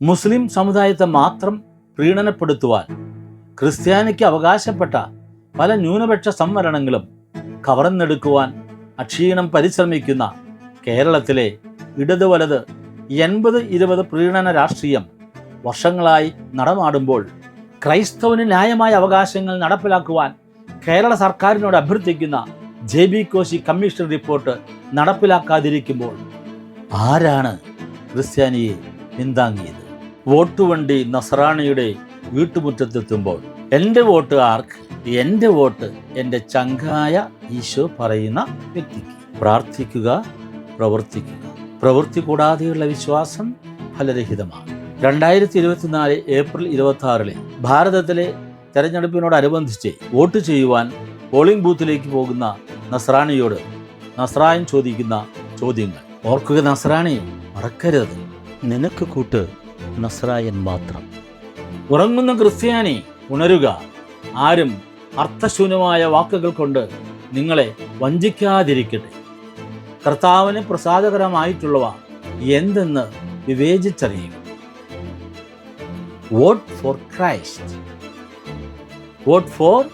മുസ്ലിം സമുദായത്തെ മാത്രം പ്രീണനപ്പെടുത്തുവാൻ ക്രിസ്ത്യാനിക്ക് അവകാശപ്പെട്ട പല ന്യൂനപക്ഷ സംവരണങ്ങളും കവർന്നെടുക്കുവാൻ അക്ഷീണം പരിശ്രമിക്കുന്ന കേരളത്തിലെ ഇടത് വലത് എൺപത് ഇരുപത് പ്രീണന രാഷ്ട്രീയം വർഷങ്ങളായി നടമാടുമ്പോൾ ക്രൈസ്തവന് ന്യായമായ അവകാശങ്ങൾ നടപ്പിലാക്കുവാൻ കേരള സർക്കാരിനോട് അഭ്യർത്ഥിക്കുന്ന J B Koshy commission report നടപ്പിലാക്കാതിരിക്കുമ്പോൾ ആരാണ് ക്രിസ്ത്യാനിയെ പിന്താങ്ങിയത്? വോട്ടുവണ്ടി നസറാണിയുടെ വീട്ടുമുറ്റത്തെത്തുമ്പോൾ എന്റെ വോട്ട് ആർക്ക്? എന്റെ വോട്ട് എന്റെ ചങ്കായ ഈശോ പറയുന്ന വ്യക്തിക്ക്. പ്രാർത്ഥിക്കുക പ്രവർത്തിക്കുക. പ്രവൃത്തി കൂടാതെയുള്ള വിശ്വാസം ഫലരഹിതമാണ്. രണ്ടായിരത്തി ഇരുപത്തിനാല് ഏപ്രിൽ ഇരുപത്തി ആറിലെ ഭാരതത്തിലെ തെരഞ്ഞെടുപ്പിനോടനുബന്ധിച്ച് വോട്ട് ചെയ്യുവാൻ പോളിംഗ് ബൂത്തിലേക്ക് പോകുന്ന നസ്രാണിയോട് നസ്രായൻ ചോദിക്കുന്ന ചോദ്യങ്ങൾ. ഓർക്കുക നസ്രാണി മറക്കരുത്. നിനക്ക് കൂട്ട് നസ്രായൻ മാത്രം. ഉറങ്ങുന്ന ക്രിസ്ത്യാനി ഉണരുക. ആരും അർത്ഥശൂന്യമായ വാക്കുകൾ കൊണ്ട് നിങ്ങളെ വഞ്ചിക്കാതിരിക്കട്ടെ. കർത്താവിന് പ്രസാദകരമായിട്ടുള്ളവ എന്തെന്ന് വിവേചിച്ചറിയുക. Vote for Christ. Vote for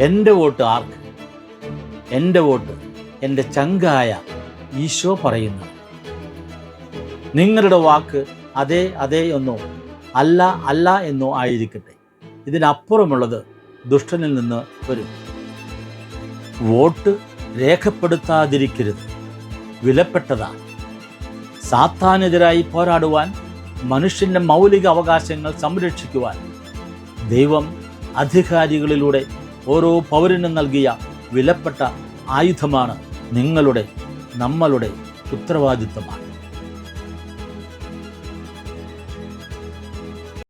എന്റെ വോട്ട് ആർക്ക്? എന്റെ വോട്ട് എന്റെ ചങ്കായ ഈശോ പറയുന്നു നിങ്ങളുടെ വാക്ക് അതെ അതെ എന്നോ അല്ല അല്ല എന്നോ ആയിരിക്കട്ടെ. ഇതിനപ്പുറമുള്ളത് ദുഷ്ടനിൽ നിന്ന് വരും. വോട്ട് രേഖപ്പെടുത്താതിരിക്കരുത്. വിലപ്പെട്ടതാണ് സാത്താനെതിരായി പോരാടുവാൻ മനുഷ്യന്റെ മൗലിക അവകാശങ്ങൾ സംരക്ഷിക്കുവാൻ ദൈവം അധികാരികളിലൂടെ ഓരോ പൗരനും നൽകിയ വിലപ്പെട്ട ആയുധമാണ് നിങ്ങളുടെ നമ്മളുടെ ഉത്തരവാദിത്തമാണ്